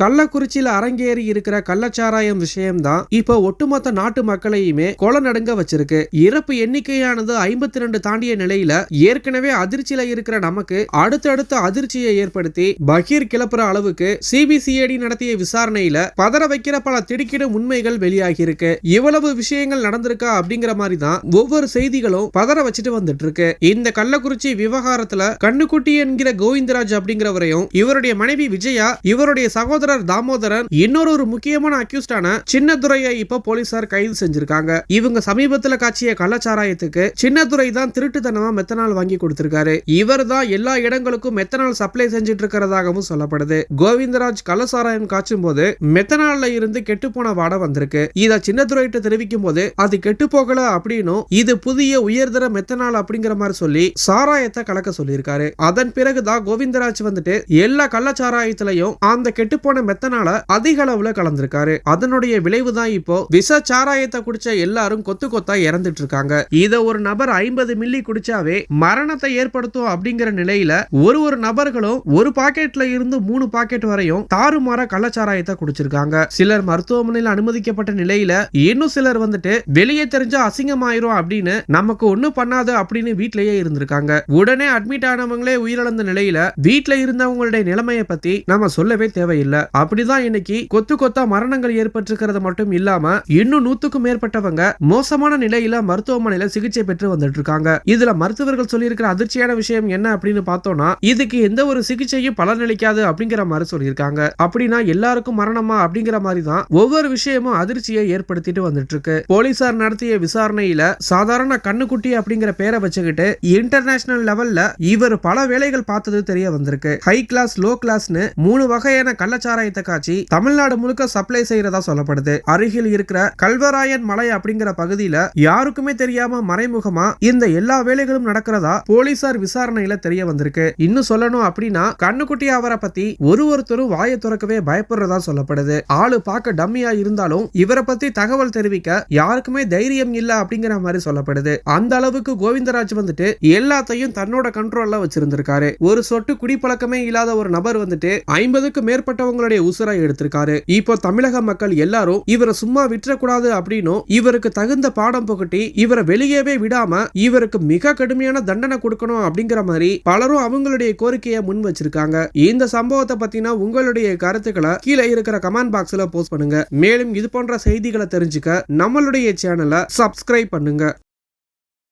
கள்ளக்குறிச்சியில அரங்கேறி இருக்கிற கள்ளச்சாராயம் விஷயம்தான் இப்போ ஒட்டுமொத்த நாட்டு மக்களையுமே கொலை நடுங்க வச்சிருக்கு. இறப்பு எண்ணிக்கையானது ஐம்பத்தி ரெண்டு தாண்டிய நிலையில ஏற்கனவே அதிர்ச்சியில இருக்கிற நமக்கு அடுத்தடுத்த அதிர்ச்சியை ஏற்படுத்தி பகீர் கிளப்புற அளவுக்கு சிபிசிஐடி நடத்திய விசாரணையில பதற வைக்கிற பல திடுக்கிடும் உண்மைகள் வெளியாகி இருக்கு இவ்வளவு விஷயங்கள் நடந்திருக்கா அப்படிங்கிற மாதிரி தான் ஒவ்வொரு செய்திகளும் பதற வச்சுட்டு வந்துட்டு இருக்கு இந்த கள்ளக்குறிச்சி விவகாரத்துல கண்ணுக்குட்டி என்கிற கோவிந்தராஜ் அப்படிங்கிறவரையும் இவருடைய மனைவி விஜயா இவருடைய சகோதர சகோதரர் தாமோதரன் இன்னொரு ஒரு முக்கியமான அக்யூஸ்டான சின்னதுரையை இப்ப போலீசார் கைது செஞ்சிருக்காங்க. இவங்க சமீபத்துல காட்சிய கள்ளச்சாராயத்துக்கு சின்னதுரை தான் திருட்டுத்தனமா மெத்தனால் வாங்கி கொடுத்திருக்காரு. இவர் தான் எல்லா இடங்களுக்கும் மெத்தனால் சப்ளை செஞ்சுட்டு இருக்கிறதாகவும் சொல்லப்படுது. கோவிந்தராஜ் கள்ளச்சாராயம் காய்ச்சும் போது மெத்தனால்ல இருந்து கெட்டு போன வாடை வந்திருக்கு. இத சின்னதுரைட்டு தெரிவிக்கும் போது அது கெட்டு போகல அப்படின்னும் இது புதிய உயர்தர மெத்தனால் அப்படிங்கிற மாதிரி சொல்லி சாராயத்தை கலக்க சொல்லியிருக்காரு. அதன் பிறகுதான் கோவிந்தராஜ் வந்துட்டு எல்லா கள்ளச்சாராயத்திலையும் அந்த கெட்டு போன கெட்டுப்போன மெத்தனால அதிக அளவுல கலந்திருக்காரு. அதனுடைய விளைவு தான் இப்போ விஷ சாராயத்தை குடிச்ச எல்லாரும் கொத்து கொத்தா இறந்துட்டு இருக்காங்க இத ஒரு நபர் ஐம்பது மில்லி குடிச்சாவே மரணத்தை ஏற்படுத்தும் அப்படிங்கிற நிலையில ஒரு ஒரு நபர்களும் ஒரு பாக்கெட்ல இருந்து மூணு பாக்கெட் வரையும் தாறுமாற கள்ளச்சாராயத்தை குடிச்சிருக்காங்க. சிலர் மருத்துவமனையில் அனுமதிக்கப்பட்ட நிலையில இன்னும் சிலர் வந்துட்டு வெளியே தெரிஞ்சா அசிங்கமாயிரும் அப்படின்னு நமக்கு ஒண்ணும் பண்ணாது அப்படின்னு வீட்லயே இருந்திருக்காங்க. உடனே அட்மிட் ஆனவங்களே உயிரிழந்த நிலையில வீட்டுல இருந்தவங்களுடைய நிலைமையை பத்தி நம்ம சொல்லவே தேவையில்லை. அப்படிதான் இன்னைக்கு கொத்து கொத்தா மரணங்கள் ஏற்பட்டிருக்கிறது மட்டும் இல்லாம இன்னும் நூத்துக்கும் மேற்பட்டவங்க மோசமான நிலையில மருத்துவமனையில சிகிச்சை பெற்று வந்துட்டு இருக்காங்க இதுல மருத்துவர்கள் சொல்லியிருக்கிற அதிர்ச்சியான விஷயம் என்ன அப்படின்னு பார்த்தோம்னா இதுக்கு எந்த ஒரு சிகிச்சையும் பலனளிக்காது அப்படிங்கிற மாதிரி சொல்லியிருக்காங்க. அப்படின்னா எல்லாருக்கும் மரணமா அப்படிங்கிற மாதிரி தான் ஒவ்வொரு விஷயமும் அதிர்ச்சியை ஏற்படுத்திட்டு வந்துட்டு இருக்கு போலீசார் நடத்திய விசாரணையில சாதாரண கண்ணுக்குட்டி அப்படிங்கிற பேரை வச்சுக்கிட்டு இன்டர்நேஷனல் லெவல்ல இவர் பல வேலைகள் பார்த்தது தெரிய வந்திருக்கு. ஹை கிளாஸ் லோ கிளாஸ்னு மூணு வகையான கள்ளச்சாராயத்தை காட்சி தமிழ்நாடு முழுக்க சப்ளை செய்யறதா சொல்லப்படுது. அருகில் இருக்கிற கல்வராயன் மலை அப்படிங்கிற பகுதியில யாருக்குமே தெரியாம மறைமுகமா இந்த எல்லா வேலைகளும் நடக்கிறதா போலீசார் விசாரணையில தெரிய வந்திருக்கு. இன்னும் சொல்லணும் அப்படின்னா கண்ணுக்குட்டி அவரை பத்தி ஒரு ஒருத்தரும் வாயை துறக்கவே பயப்படுறதா சொல்லப்படுது. ஆளு பார்க்க டம்மியா இருந்தாலும் இவரை பத்தி தகவல் தெரிவிக்க யாருக்குமே தைரியம் இல்ல அப்படிங்கிற மாதிரி சொல்லப்படுது. அந்த அளவுக்கு கோவிந்தராஜ் வந்துட்டு எல்லாத்தையும் தன்னோட கண்ட்ரோல்ல வச்சிருந்திருக்காரு. ஒரு சொட்டு குடிப்பழக்கமே இல்லாத ஒரு நபர் வந்துட்டு ஐம்பதுக்கு மேற்பட்டவங்க அவங்களுடைய உசுரை எடுத்திருக்காரு. இப்போ தமிழக மக்கள் எல்லாரும் இவரை சும்மா விட்டுறக்கூடாது அப்படின்னும் இவருக்கு தகுந்த பாடம் புகட்டி இவரை வெளியவே விடாம இவருக்கு மிக கடுமையான தண்டனை கொடுக்கணும் அப்படிங்கிற மாதிரி பலரும் அவங்களுடைய கோரிக்கையை முன் வச்சிருக்காங்க. இந்த சம்பவத்தை பத்தின உங்களுடைய கருத்துக்களை கீழே இருக்கிற கமெண்ட் பாக்ஸ்ல போஸ்ட் பண்ணுங்க. மேலும் இது போன்ற செய்திகளை தெரிஞ்சுக்க நம்மளுடைய சேனலை சப்ஸ்கிரைப் பண்ணுங்க.